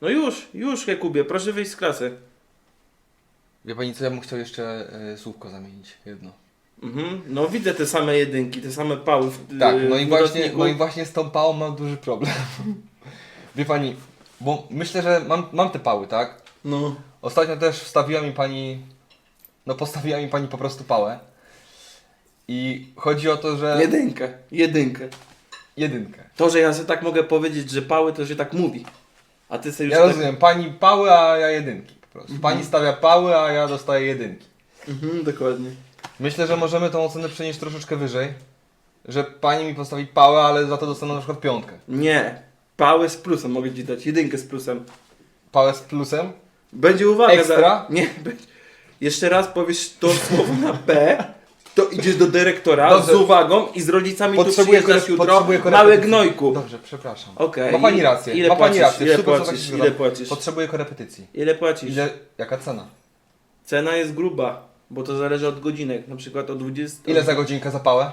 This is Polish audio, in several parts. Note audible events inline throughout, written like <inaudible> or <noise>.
No już, już Jakubie, proszę wyjść z klasy. Wie pani co, ja bym chciał jeszcze y, słówko zamienić, jedno. Mhm. No widzę te same jedynki, te same pały w Tak, yy, no i w właśnie, dodatniku. no i właśnie z tą pałą mam duży problem. <laughs> Wie pani, bo myślę, że mam, mam te pały, tak? No. Ostatnio też wstawiła mi pani, no postawiła mi pani po prostu pałę. I chodzi o to, że... Jedynkę, jedynkę. Jedynkę. To, że ja sobie tak mogę powiedzieć, że pały, to się tak mówi. A ty sobie już Ja tak... rozumiem, pani pały, a ja jedynki po prostu. Pani stawia pały, a ja dostaję jedynki. Mhm, dokładnie. Myślę, że możemy tą ocenę przenieść troszeczkę wyżej. Że pani mi postawi pałę, ale za to dostaną na przykład piątkę. Nie. Pały z plusem mogę ci dać, jedynkę z plusem. Pałę z plusem. Będzie uwaga. Ekstra? Za... <laughs> Nie, będzie. Jeszcze raz powiesz to słowo na P, idziesz do dyrektora Dobrze. z uwagą i z rodzicami tu Potrzebuję, przyjeżdżasz kore- jutro. potrzebuję Mały korepetycji. gnojku. Dobrze, przepraszam. Okej. Ma pani rację. Ile Ma pani płacisz? rację. Ile co płacisz? tak się Ile zgadza. płacisz? Potrzebuję korepetycji. Ile płacisz? Ile, jaka cena? Cena jest gruba, bo to zależy od godzinek. Na przykład o 20. Ile za godzinkę za pałę?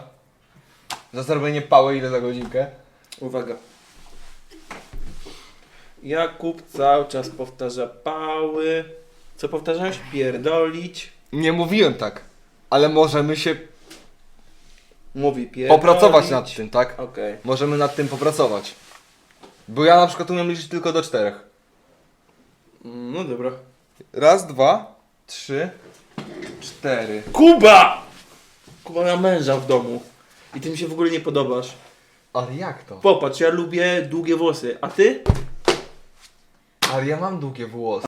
Za zrobienie pały ile za godzinkę? Uwaga. Jakub cały czas powtarza pały. Co powtarzałeś? Pierdolić. Nie mówiłem tak. Ale możemy się Mówi pierdolić. popracować nad tym, tak? Okej. Możemy nad tym popracować. Bo ja na przykład umiem liczyć tylko do czterech. Mm, No dobra. Raz, dwa, trzy, cztery. Kuba! Kuba ma męża w domu. I ty mi się w ogóle nie podobasz. Ale jak to? Popatrz, ja lubię długie włosy. A ty? Ale ja mam długie włosy.